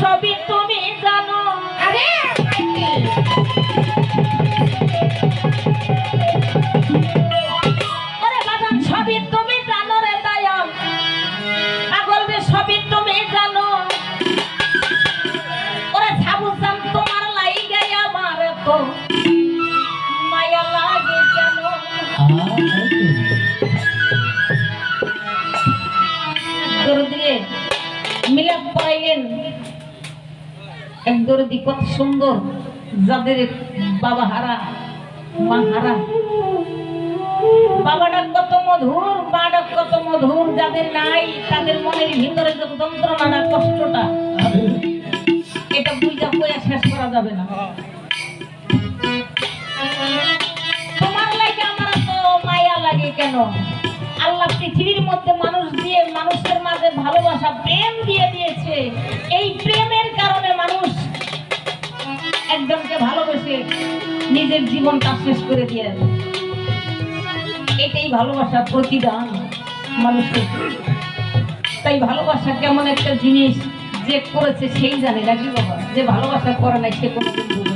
সবই তুমি জানো। আরে মিলাপ পাইলেন। এক দরদি কত সুন্দর। যাদের বাবা হারা, মা হারা। বাবাটা কত মধুর, মাটা কত মধুর। যাদের নাই, তাদের মনের ভিতরে যে যন্ত্রণাটা, কষ্টটা, এটা বুঝা কইয়া শেষ করা যাবে না। তোমার লাগে আমার তো মায়া লাগে কেন? আল্লাহ পৃথিবীর মধ্যে মানুষ দিয়ে, মানুষের মাঝে ভালোবাসা, প্রেম দিয়ে দিয়েছে। এই প্রেমের কারণে মানুষ একজনকে ভালোবেসে নিজের জীবনটা শেষ করে দিয়ে। এটাই ভালোবাসার প্রতিদান মানুষের। তাই ভালোবাসা কেমন একটা জিনিস যে করেছে সেই জানে, নাকি বাবা? যে ভালোবাসা করে নাই, সে কোনোদিন